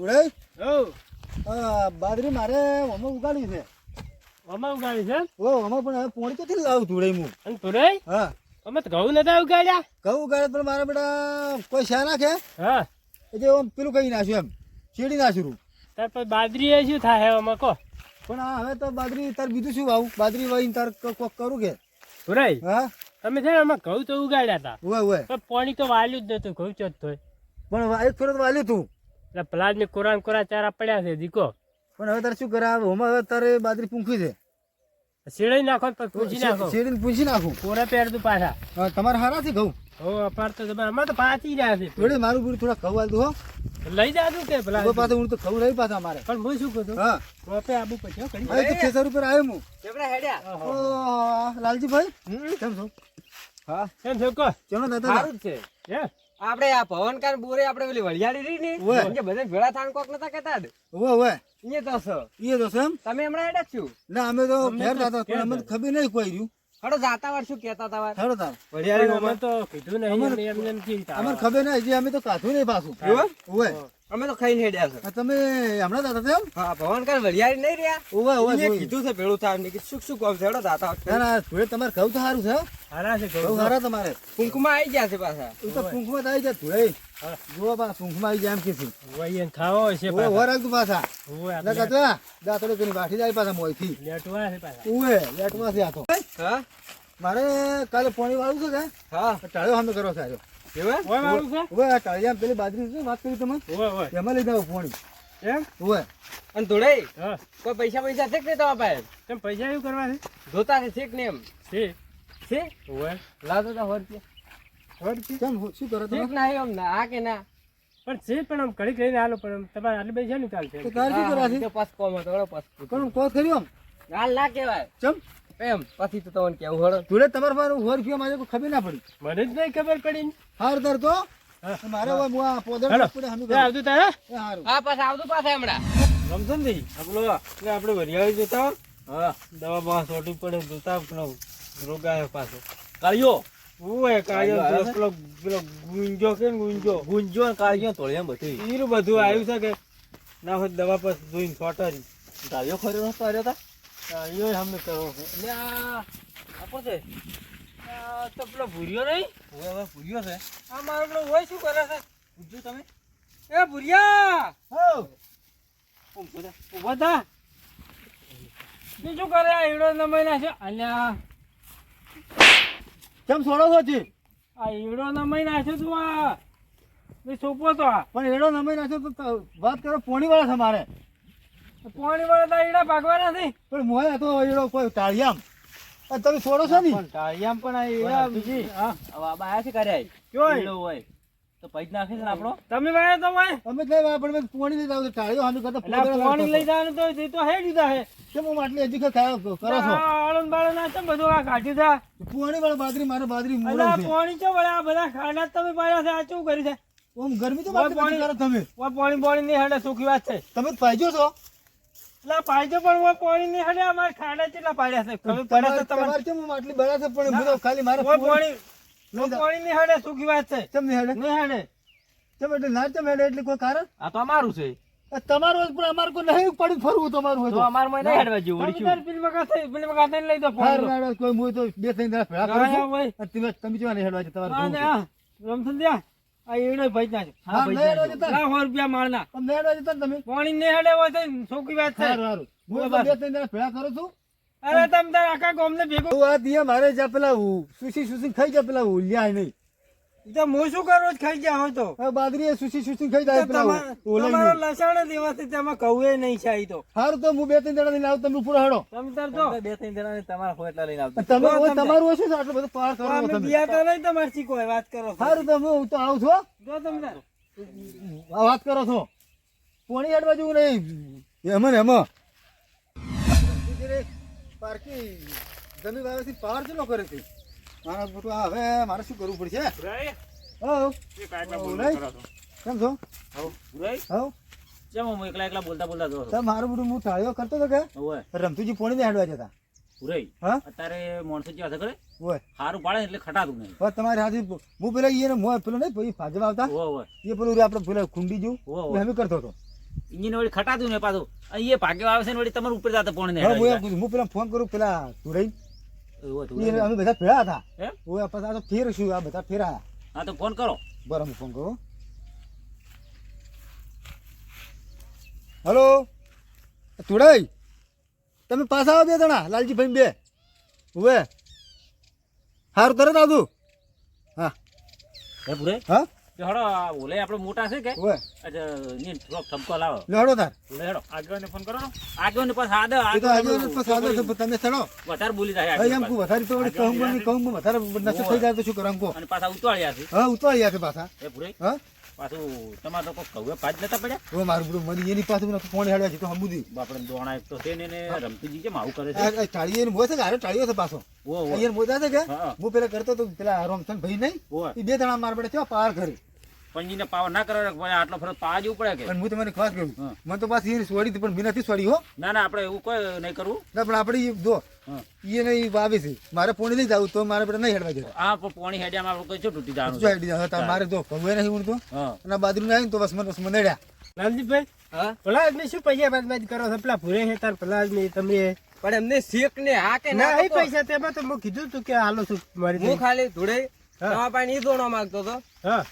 ઉડાઈ ઓ. આ બાજરી મારે ઓમાં ઉગાડી છે. આમાં ઉગાડી છે ઓ ઓમાં પણ હવે પોણી ક્યાંથી લાવું ધૂળે હું અને તુરઈ હા. અમે તો ઘઉં નતા ઉગાડ્યા. ઘઉં ઉગાડે પણ મારા બેટા કોઈ શા નાખે? હા. એટલે ઓમ પેલું કઈ નાખ્યું એમ શેડી નાખ્યું તાર પછી બાજરી એ શું થાય આમાં કહો પણ આ હવે તો બાજરી તાર બીજું શું વાવું બાજરી વાવીને તાર ક- કોક કરું કે? તુરઈ હા. તમે છે ને ઘઉં તો ઉગાડ્યા હતા ઓય ઓય પણ પાણી તો વાલ્યું જ નતું ઘઉં ચોથ પણ એક ફેરો તો વાલ્યું તું. એટલે પ્લાજ ને કોરાન કોરા ચારા પડ્યા છે દીકો. પણ હવે તારે શું કરે? હવે ઓમાં હવે તારે બાજરી પૂંખી છે. શેડાઈ નાખો પૂછી નાખો. શેરડીને પૂછી નાખું. કોરા પેર તું પાછા તમારે હારા છે ઘઉં? હો અપાર તો તમે અમારે તો પાછી રહ્યા છે. જોડે મારું ગુરુ થોડા ખવા દો લઈ જાજો કે પેલા હવે પાછું હું તો ખવું રહી પાછા મારે. પણ હું શું કહું હા. કોપે આબુ પછી હો, કરી. હવે તો ખેતર ઉપર આવ્યો હું ઓહો. ઓ લાલજીભાઈ? કેમ છો? હા. કેમ છો કો? ચલો દાદા. સારું જ છે. હે? આપણે આ પવનકાર બોરે આપણે પેલી વળિયાળી રહી ને. જે બધા ભેળા થાણ કોક નતા કેતા જ. ઓવે ઓવે. ઈએ તો છો. ઈએ તો છે તમે હમણાં એડા જ છું. ના અમે તો ફેર તો પણ અમને ખબર નહીં કોઈ રહ્યું. હડો જાતા વાર શું કેતા તા વાર? હડો તા વળિયાળી અમે તો કીધું નહીં અમારે- એમને એમને એમ ચિંતા અમને ખબર નહીં જે અમે તો કાધું નહીં પાછું? ઓવે. અમે તો ખાઈને હેડ્યા છે. તમે હમણાં દાદા થયો હા ભગવાન ભવનકાર વળિયાળી નહીં રહ્યા. ઓવે ઓવે એને કીધું છે ભેળું થાય કે શું શું કોમ છે? હેડો દાતા ના ના જોડે તમારે કહું તો સારું છે. હારા છે કહું સારા તમારે. કુંકુમાં આવી ગયા છે પાછા. તું તો પૂંખમાં આવી જાય હા. જુઓ બા પૂંખમાં આવી જાય એમ કે છે. વઈ એને ખાવો ઓવે પાછા. ઓવે રાખતું પાછા. ઓવે ના આપણે દાતડો દાંતડે બાઠી જાય પાછા મોયથી. લેટવા છે પાછા. ઓવે લેટમાં છે આ તો. હા? મારે કાલે પાણી વાળું છે કે? હા. ટાળ્યો સામે કરો સાહેબ. પેલી બાજરી વાત કરી તમે? એમાં લઈ જાવ પાણી એમ? ઓવે અને ધોળે કોઈ પૈસા પૈસા છે કે તમારા પાસે? કેમ પૈસા એવું કરવા છે? કે એમ. લાવતો તા સો રૂપિયા કેમ શું કરો તમે? ના એમ ના આ કે ના? પણ છે પણ આમ ઘડી કરીને હાલો પણ તમારે આટલી પૈસા નહીં ચાલશે તો તારે શું કરવા છે? પાસ કોમ હતો પાસ કોણ કોત કર્યું આમ? હાલ ના કહેવાય. ચમ? એમ પછી તો તમને કેવું હળો? જોડે તમારા પાસે હોર રૂપિયા મારે કોઈ ખબર ના પડી. મને જ નહીં ખબર પડી. ને. હાર ધર તો. મારે હવે હું આ પોદર. પડે હમી એ આવતું તારા? હારું. હા પાછા આવજો પાછા હમણાં. રમસનજી આપલો એટલે આપણે વરિયાળી જોતા હા દવા બવા સોટી પડે જોતા પેલો રોગ આવ્યો પાછો. કાળિયો? ઓય કાળિયો પેલો પેલો ગુંજો કે ને ગુંજો ગુંજો ને કાળિયો તોળિયા બધી. ઈરું બધું આવ્યું છે કે? ના હોય દવા પર જોઈને સોટારી કાળિયો ખર્યો નતો આવ્યો તા? કાળિયો હમે કરો એટલે આપો છે તો પેલો ભૂર્યો નહીં? હવે હવે પૂર્યો છે. આ મારો પેલો હોય શું કરે છે? પૂછજો તમે. એ ભૂરિયા! હો! ઊભા થા. બીજું કરે આ ઈડો નમાઈ નાખ્યો અલ્યા. કેમ છોડો છો જી આ ઈડો નમાઈ નાખ્યો તું આ. સોપો તો આ. પણ એડો નમાઈ નાખ્યો ત- વાત કરો પોણી વાળા છે મારે. પાણી વાળા તા ઈડા ભાગવાના નથી પણ મોય તો એડો કોઈ ટાળિયામ. અને તમે છોડો છો ને? પણ ટાળિયામ પણ આ ઈડા બીજી. હા. બાબા આયા છે કરે કયો ઈડો હોય. તો પૈજ નાખે છે આપણો? તમે વાય તો વાય અમે લઈ વાય પણ પાણી લઈ જાવ ટાળિયો હાનું કરતા પાણી લઈ જાવ તો તે તો હે જુદા હે. કેમ હું આટલી હજી કરો છો? આળન બાળન આ ચમ બધું આ કાઢી દા. પાણી વાળા બાદરી મારે મોરમ આ છે. પાણી ચો વળે? આ બધા ખાડા તમે પાડ્યા છે. આ શું કરી છે? ઓમ ગરમી તો પાણી- કરો તમે. પાણી પાણી નહીં હડે સુખી વાત છે. તમે જ પાઈજો છો. એટલે પાડજો પણ ઓય પાણી નહીં હડે અમારે ખાડા કેટલા પાડ્યા છે? ખબર પડે તમારે તમારે કેમ હું આટલી બળા છે પણ હું ખાલી મારે પાણી ઓય પાણી નહીં હડે સુખી વાત છે? ચમ નહીં હેડે? નહીં હડે. ચમ એટલે ના ચમ હેડે? એટલે કોઈ કારણ? આ તો અમારું છે. તમારું પણ અમારે કોઈ નહીં પડ્યું ફરવું તમારું હોય તો અમારું નહીં હેડવા જેવું થઈ- લઈ દો કોઈ હું તો બે ત્રણ દાડા ભેળા કરું તમે તમે નહીં હેડવા છે? તમારે આ જોવું ને છે. ભાઈ હા, ને? લાખ રૂપિયા માળના. તમે હેડવા જતા તમે? પાણી નહીં હડે હોય તો સુખી વાત છે. સારું હું બે ત્રણ દાડા ભેળા કરું છું. અરે તમે તાર આખા ગામને ભેગું આ દિયા મારે જ્યાં પેલા સુશી સુસી સુસી ખાઈ જાય પેલા ઉલ્યા નહીં. તો હું શું કરું ખાઈ ગયા હોય તો? બાદરી એ સુસી સુસી ખાઈ જાય તમા- તમારો. લસણ દેવાથી તેમાં કહું નહીં છે તો. સારું તો હું બે ત્રણ જણા લઈને આવું તમે પૂરા હડો તમે તાર તો બે ત્રણ જણા ને તમારા હોય એટલા લઈને આવજો. તમે હોય તમારું હશે આટલું બધું પાર કરો તમે. બિયા તો નહીં તમારે કોઈ વાત કરો હાર સારું તો હું તો આવું છો જો તમે આ વાત કરો છો. પોણી હેડવા જેવું નહીં. એમાં ને એમાં. પારકી જમીન વાવેથી પાર ચેલો કરે છે? મારા મોટું હવે મારે શું કરવું પડશે? કેમ છો? હો હું એકલા એકલા બોલતા બોલતા જો મારું બધું હું ટાળ્યો કરતો હતો કે? રમતુજી પોણી હેડવા જતા. પુરાઈ હા? અત્યારે માણસો કેવા કરે હોય સારું પાડે એટલે ખટાતું નહીં. બસ તમારી હાથી હું પેલા એને મોં પેલો નહીં પછી ફાજવા આવતા. એ પેલું આપણે પેલા કુંડી જેવું. ઓહો. એ કરતો હતો. ઇન્જિન વળી ખટાતું ને પાછું. એ ભાગ્યો આવે છે ને વળી તમારે ઉપર જાતે પોણી હું એમ પેલા ફોન કરું પેલા તું ને ઈ અમે બધા ફેરા હતા. એમ? ઓય પછી આ તો ફેર છું આ બધા ફેરા. હા તો ફોન કરો. બરાબર હું ફોન કરું. હલો? તુડાઈ તમે પાછા આવો બે જણા લાલજી ભાઈ બે. ઉવે. સારું તરત આવતું હા. પૂરે હા? હડો ઓલે આપણે મોટા છે કે? ની થોડોક ઠપકો લાવો. લે તાર. ઓલે હેડો ફોન કરો આગળ ને પાછા આદે એ તો તો સાદો છે પણ તમે ચડો. વધારે બોલી જાય હવે એમ આગળ વધારે તો કહું પણ કહું વધારે નશો થઈ જાય તો શું કરું એમ અને પાછા ઉતાળ્યા છે. હા ઉતવાળી છે પાછા. હે પૂરે હા? પાછું તમારે તો કવે પાંચ લેતા પડ્યા? હવે મારું બધું મને એની પાસે મને ફોન હેડ્યા છે તો હમુદી. બાપડે દોણા એક તો છે ને કેમ આવું કરે છે. ટાળીએ છે કે ટાળીઓ છે પાછો? ઓ ઓ અહીંયા મોજા છે કે? હું. પેલા કરતો તો પેલા રોમસન ભાઈ નહીં. એ બે જણા માર પડે છે પાર કરી પંજીને પાવર ના કરે ભાઈ આટલો ફરજ પાવા જેવું પડે કે. પણ હું તમને ખાસ કહું મને તો પાછી એને છોડી પણ મેં નથી છોડી હો. ના ના આપણે એવું કોઈ નહીં કરવું. ના પણ આપણે જો એ નહીં વાવે છે. મારે પોણી લઈ જવું તો મારે પેલા નહીં હેડવા જતા હા પણ પોણી હેડિયામાં આપણે કોઈ શું તૂટી જવાનું શું છે? આઈડિયા મારે તો ભગવાન નહીં હું. તો અને બાજુ આવીને તો બસ મને બસ મને નડ્યા લાલજીભાઈ હા? પેલા આદમી શું પૈસા બાદ કરો છો? પેલા ભૂરે છે તાર પેલા આદમી તમે. પણ એમને શેક ને હા કે ના પૈસા તેમાં તો મેં કીધું તું કે હાલો છું મારી હું ખાલી હા. નવા પાણી એ ધોણવા માંગતો હતો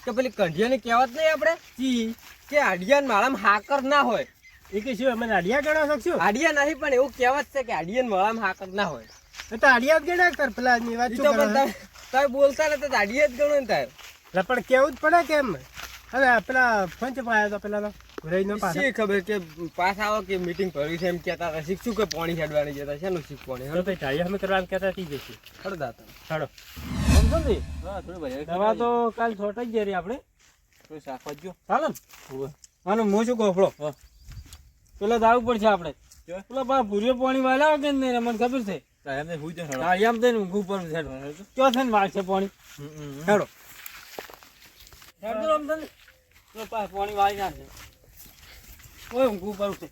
કે પેલી કંઢિયાની કહેવત નહીં આપણે? ચી કે આડિયાન માળામાં હાકર ના હોય. એ કે શું મને અડિયા ગણો શકશો આડિયા નહીં પણ એવું કહેવત છે કે આડિયાન માળામાં હાકર ના હોય. તો અડિયા જ ગણ્યા કર પેલા આદમી વાત તો પણ તમે બોલતા ને તો આડિયા જ ગણો ને તાર. પણ કેવું જ પડે કેમ હવે પેલા ફોન પાયા આવ્યો તો પેલા ઘરેનો શી ખબર કે પાસ આવો કે મીટિંગ ભરવી છે એમ કહેતા હતા. શીખશું કે પાણી છાડવાની જતા છે શીખ પાણી તો ભાઈ અમે કહેતા થઈ જશે હળદા હતા ચાલો સમજો ને હા થોડું ભાઈ દવા તો કાલ છોટાઈ જ જરી આપણે. શાક ચાલો ને. આનું હું શું ગોફળો પેલા દાવ પડશે આપણે. પેલા બા ભૂરીઓ પાણી વાળા કે નહીં મને ખબર છે. જો હા એમ થઈને ઊંઘું પર છે ક્યાં થઈને વાળશે પાણી? હેડો. હેડો આમ થઈને. પાણી વાળી નાખે ઓય ઊંઘું પર છે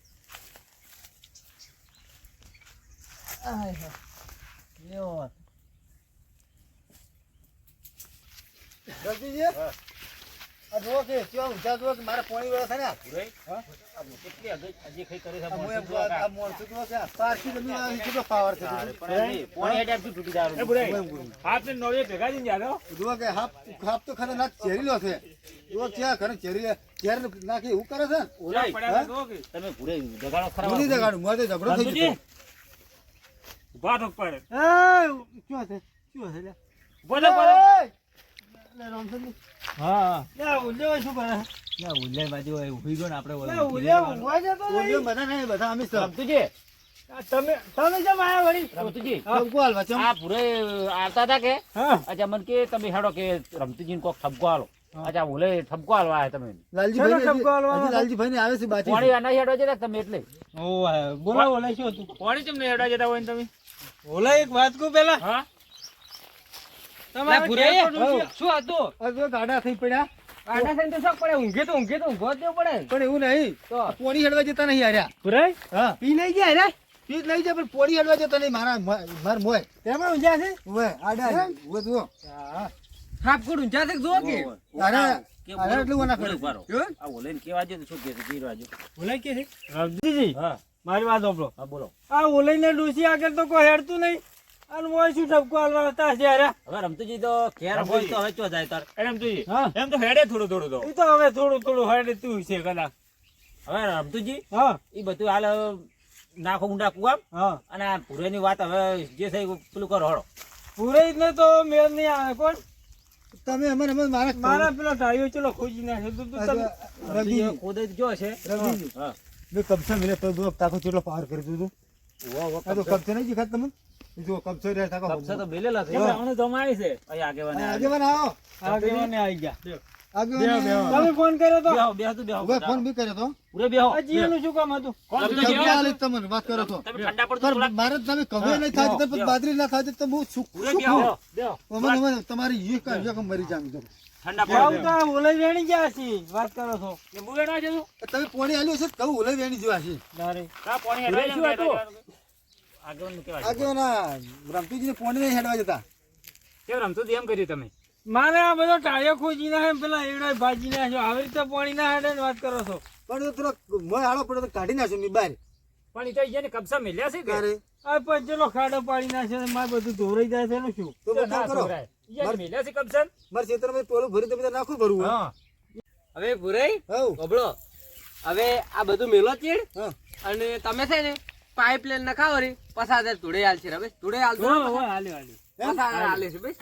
જલ્દીજી આ જુઓ કે કેવા ઊંચા જુઓ કે મારે પોણી વેળા થાય ને? હા? કેટલી હજી હજી કરે છે હું એમ આ- આ જુઓ કે પારસી જમીન વાળાની કેટલો power છે? જુઓ. પણ એમ નહીં, પોણી હેડિયાથી તૂટી જવાનું. હું એમ કહું. હાથ ને નળીએ ભેગા થઈને જાડો જુઓ કે હાફ હાફ તો ખરે ના ચેરીલો છે. જુઓ ક્યાં ખરે ચેરી લે ચેર નાખી એવું કરે છે? ને પડ્યા તો કે. તમે ભૂરે જગાડો ખરા હું જગાડું મારે ઝઘડો થઈ ગયો ઊભા થક પડે એ શું છે? શું છે લે? ઊભો થક પડે એ! લે, રામચંદ્ર. હા. લે ઉલ્યો શું કરે? ના, ઉલ્યાય બાજુ હોય, ગયો ને આપણે ઓલા. લે જતો ઓલિયો બધા નહીં, બધા અમે સબ. તમે તમે કેમ આયા વળી? રમતુજી, ઠપકો હાલવા, આ ભૂરે આવતા હતા કે? અચ્છા મને કે તમે હેડો કે રમતુજીને કોક ઠપકો હાલો. અચ્છા ભૂલે ઠપકો હાલવા આવ્યા તમે. લાલજીભાઈ ઠપકો? લાલજીભાઈ ને આવે છે પોણી આના હેડો જતા તમે એટલે? ઓ બોલો ઓલે શું હતું પોણી કેમ નહીં હેડવા જતા હોય તમે? ઓલા એક વાત કહું પેલા. હા? લા, ભૂરાઈ, કેવું પડ્યું છે? શું હતું? આ ગાડા થઈ પડ્યા. આડા થઈને તો શોખ પડે? ઊંઘે તો ઊંઘે તો ઊંઘો દેવું પડે. પણ એવું નહીં. તો? પોણી હેડવા જતા નહીં હાર્યા. પુરાય હા. પી નહીં ગયા રે પીત લઈ જાય પણ પોણી હેડવા જતા નહીં. મારા માર મોય. તેમાં ઊંઝા છે? ઓવે આડા ઓવે જુઓ. હા. હાફકુડ ઊંચા છે જુઓ કે? અરે અરે એટલું વના કરે ઊભા આ ઓલેને કેવા જો શું કહે છે જો. ઓલા કે છે? રમજીજી હા. મારી વાત સાંભળો. હા બોલો. આ ઓલાઈને ડોસી આગળ તો કોઈ હેડતું નહીં. અને મોય શું ઠપકો હાલવા હતા છે હવે રમતુજી તો ઘેર હોય તો હવે ચો જાય તાર? રમતુજી એમ તો હેડે થોડું થોડું તો. એ તો હવે થોડું થોડું હેડે તું છે કદાચ. હવે રમતુજી હા. એ બધું હાલ નાખો ઊંડા કુવામ હા. અને આ ભૂરેની વાત હવે જે થઈ પેલું કરો હળો. પૂરે ને તો મેળ નહીં આવે કોણ? તમે અમર અમે મારા મારા પેલો ટાળીઓ ચલો ખોજી નાખે. તો તમે રવિજી ખુદ જો છે. હા. મેં કબસે મિલે તો દો તાકો કેટલો પાર કરી દીધું. વાહ તો કબસે નહીં દેખાત તમને? જો કબસે રે તાકો કપસા તો બેલેલા છે. હા. હમણાં છે. અહીં આગેવાને આગેવાન. આવો. આગેવાને આવી ગયા. તમે ફોન કર્યો તો? બેહો, બેહો તું બેહો. હવે ફોન બી કર્યો તો? પૂરે બેહો. આ જીઓનું શું કામ હતું? તમે કબસે બેહો. આલી તમને વાત કરો તો તમે ઠંડા પડતું પણ મારે તમે કવે નહીં થાય તો બાદરી ના થાય તો બહુ સુખ પૂરે બેહો. બેહો. અમે અમે તમારી યુ કા યુ મરી જામ તો ઠંડા પડો. તો ઓલે વેણી ગયા છે વાત કરો છો. તમે પોણી આલ્યું છે કહું ઓલે વેણી જેવા છે? તારે કા પાણી હેડવા આગેવાન પોણી નહીં હેડવા જતા કેમ રમતું એમ કર્યું તમે? મારે આ બધો ટાળીઓ ખોજી નાખે પેલા એવડા ભાજી નાખ્યો આવી રીતે પાણી ના હેડે વાત કરો છો. પણ એ મોય હાળો પડે તો કાઢી નાખશું મેં બહાર. પણ ઈ તો ઈયાને કબજા મેલ્યા છે કે? તારે આ પંચેલો ખાડો પાડી નાખે મારે બધું ધોરાઈ જાય છે શું? તો તો કરો. મેલ્યા છે કબજા? મારા ખેતરમાં ટોલું ભરી તમે નાખું ભરવું હા. હવે ભુરાઈ હઉ. ગોબળો હવે આ બધું મેલો ચીડ અને તમે છે ને પાઇપ લાઈન નખાવો રે. પસા દે ધૂળે હાલ છે હવે ધૂળે હાલ તો હો, હાલે હાલે છે બસ.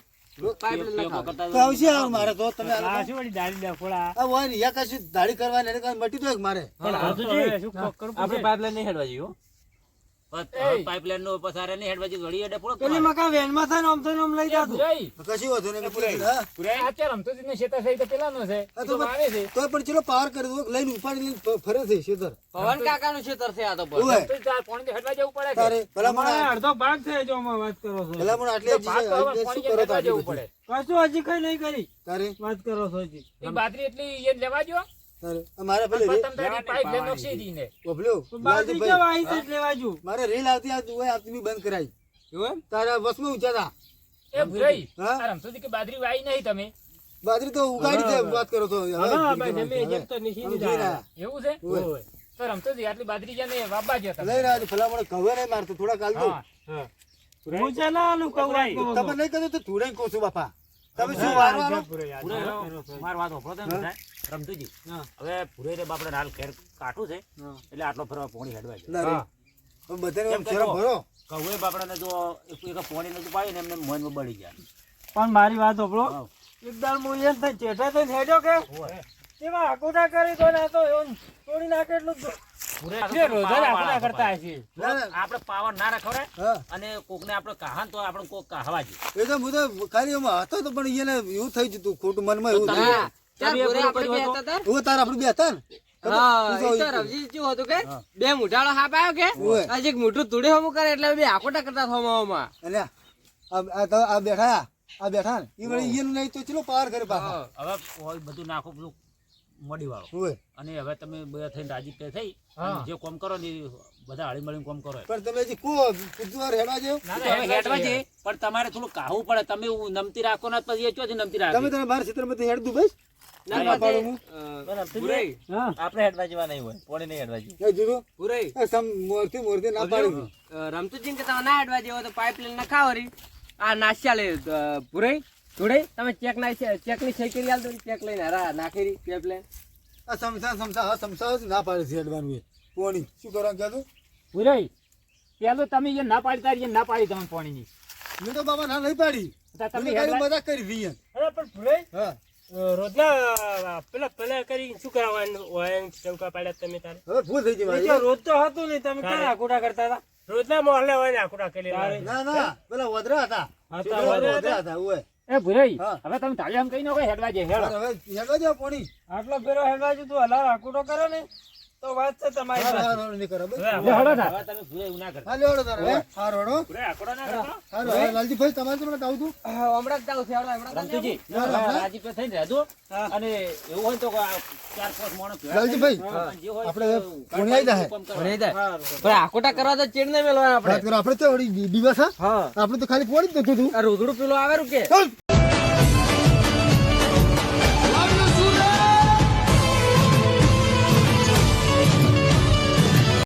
પાઇપ લાઈન કરતા તો આવશે હાલ મારે તો તમે હાલ. આ શું વળી દાઢી ડફોડા? આ હોય ને યા કશું દાઢી કરવાની મટી તો મારે. પણ આ તો હવે શું કોક કરવું પડશે. પાઇપલાઈન નહીં હેડવા જઈએ પાઇપલાઇન નો પસારે નહીં હેડવાજી વળી હેડે પૂરો પેલી મકા વેનમાં થાય આમ થઈને આમ લઈ જાતું. કશી વાંધો નહીં એટલે હા? ભુરાઈ, આ શેતા છે તો પેલાનો છે. તો તો આવે છે. તો પણ ચલો પાર કરી દો લઈને ઉપાડી લઈને ફરે છે શેતર. પવન કાકા નું ખેતર છે આ તો પણ. તો તાર પાણી હેડવા જવું પડે તારે ભલા મને અડધો ભાગ જો આમાં વાત કરો છો. મને આટલી શું તો જવું પડે કશું હજી કઈ નહીં કરી. તારે? વાત કરો છો હજી. ઈ એટલી લેવા જો. તારે. આ મારે પેલી રે- પતંગ તારી પાઇપ લઈને નોખી દીને ઓભલ્યો, તો બાજરી લાલજીભાઈ, કેમ આવી છે એટલે વાજુ મારે રેલ આવતી આ દુવાઈ આપતી બી બંધ કરાઈ તારા વસમાં ઊંચા એ ભુરાઈ હા? આ કે બાજરી વાઈ નહીં તમે. બાજરી તો ઉગાડી વાત કરો તો. એવું છે? આટલી બાજરી જ્યાં ને વાવવા ગયો લઈ રહ્યા છે, ભલા મને કહે નહીં મારતો થોડા કાલ તો હા છે કહું. નહીં કહ્યું તો થોડા કહું છું બાપા. તમે શું વારવાનો છો. માર વાત હોભળો તમે રમતુજી હવે પૂરે રે બાપડે હાલ ખેર કાઠું છે એટલે આટલો ફરવા પોણી હેડવા છે. બધાને આમ જો. ભરો. કૌએ બાપડાને જો એક પોણી નતું પાડી ને એમને મોનમાં બળી જાય પણ મારી વાત હા. એકદાર હું એમ થઈ ચેઠા થઈને હેડ્યો કે? એમાં આકુટા કરી દો ને તો તોડી નાખે એટલું જ. પૂરે જે રોજા ને આકુટા કરતા હશે ના, ના. આપણે પાવર ના રાખવડે હા અને કોકને આપણે કહાન તો આપણે કોક કહાવા છે એ તો હું તો ખાલી હતો તો પણ એને એવું થઈ જતું ખોટું મનમાં એવું થયું. હા, ચાલ તમે ભુરાઈ પેલું આપણે કર્યું બે હતા તાર? બે ને તો બે મુઢાળો હાપ આવ્યો કે. હજી એક મોટું તુડે હમું કરે એટલે બે આકોટા કરતા થોમાં આ આ તો આ બેઠા આ બેઠા ને એ વળી નહીં તો ચલો પાર કરે પાછા હવે બધું નાખો બધું મડી વાળો. અને હવે તમે બધા થઈને રાજી પે થઈ જે કોમ કરો ને બધા હળી મળીને કોમ કરો પણ તમે જે કો બુધવાર હેડવા જેવું ના ના હેડવા જે પણ તમારે થોડું કાહવું પડે. તમે નમતી રાખો ને પછી એ ચોથી નમતી તમે રાખો તને મારા ક્ષેત્રમાં હેડ દઉં ભાઈ રમતુજી ના પાડું હું. પછી ભુરાઈ હા. આપણે હેડવા જેવા નહીં હોય. પોણી નહીં હેડવા જેવું. એ જોજો ભુરાઈ. એ સમ મોરથી મોરથી ના પાડી. રમતુજીને કે તમે ના હેડવા જેવો તો પાઇપ લાઈન નખાવો રી. આ નાસ્યા લે ભુરાઈ ધૂળે તમે ચેક ના ચેકની સહી કરી આલ દો ચેક લઈને હરા નાખેરી પાઇપ આ સમસા સમસા હા સમસા ના પાડે છે એડવાનું એ કોણી શું કરવાનું કહેતું ભુરાઈ પેલો તમે જે ના પાડી તારી ના પાડી તમે પાણીની. મેં તો બાબા ના નહીં પાડી. તમે ખાલી કરી એમ. અરે પણ ભૂલે હા. રોજના પેલા પેલા કરી શું કરાવવાનું હોય ચૌકા પાડ્યા તમે તારે? હવે ભૂલ થઈ ગઈ મારી. રોજ તો હતું નહીં તમે ક્યાં આકુટા કરતા હતા? રોજના મોહલ્લે હોય ને આકુટા કરી ના ના પેલા વધરા હતા. હતા, વધરા વધરા હતા? ઓય. એ ભુરાઈ હવે તમે તાળી આમ કઈ નાખો હેડવા જે હેડ. હવે હેડવા જાવ પોણી. આટલો ફેરો હેડવા તું હલાર આકુટો કરો ને. તો વાત છે તમારી હારું, પાસે. નહીં કરો હવે લે હેડો તમે ભૂલે એવું ના કરતા હા, લેવડો તારે, હે? હારું, હેડો. આકડો ના કરતો. હારું, હવે લાલજીભાઈ, તમારે તો મને તું. હમણાં જ જાઉં છે હમણાં હમણાં રમતુજી ના, ના, ના. રાજી પે થઈને રહેજો અને એવું હોય તો આ ચાર પાંચ માણસ ભેળા લાલજીભાઈ, થાય. અને જે હોય આપણે તે જાય. કોમ જાય પણ આકોટા કરવા તો ચેડ નહીં મેળવાના વાત આપણે આપણે તો દિવસ હા હા આપણે તો ખાલી પોડી જ નતું તું આ રોદડું પેલું આવે કે